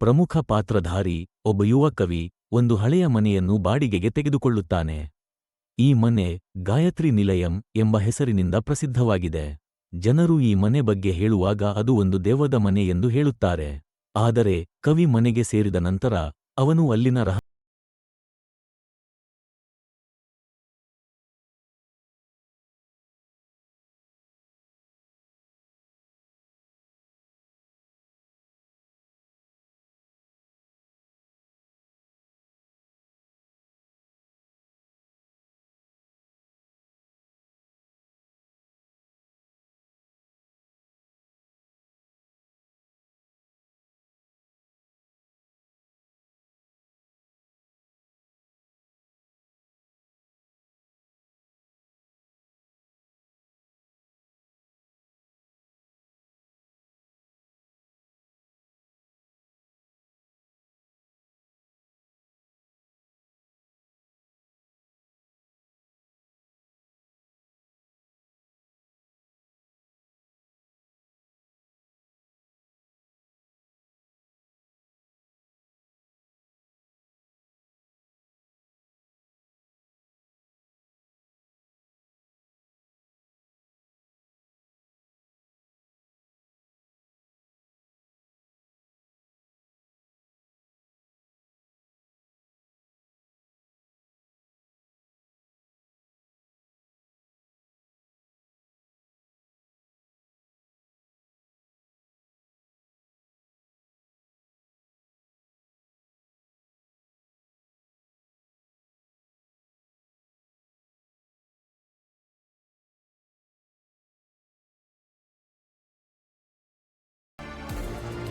ಪ್ರಮುಖ ಪಾತ್ರಧಾರಿ, ಒಬ್ಬ ಯುವ ಕವಿ, ಒಂದು ಹಳೆಯ ಮನೆಯನ್ನು ಬಾಡಿಗೆಗೆ ತೆಗೆದುಕೊಳ್ಳುತ್ತಾನೆ. ಈ ಮನೆ ಗಾಯತ್ರಿ ನಿಲಯಂ ಎಂಬ ಹೆಸರಿನಿಂದ ಪ್ರಸಿದ್ಧವಾಗಿದೆ. ಜನರು ಈ ಮನೆ ಬಗ್ಗೆ ಹೇಳುವಾಗ ಅದು ಒಂದು ದೇವದ ಮನೆ ಎಂದು ಹೇಳುತ್ತಾರೆ. ಆದರೆ, ಕವಿ ಮನೆಗೆ ಸೇರಿದ ನಂತರ ಅವನು ಅಲ್ಲಿನ ರಹ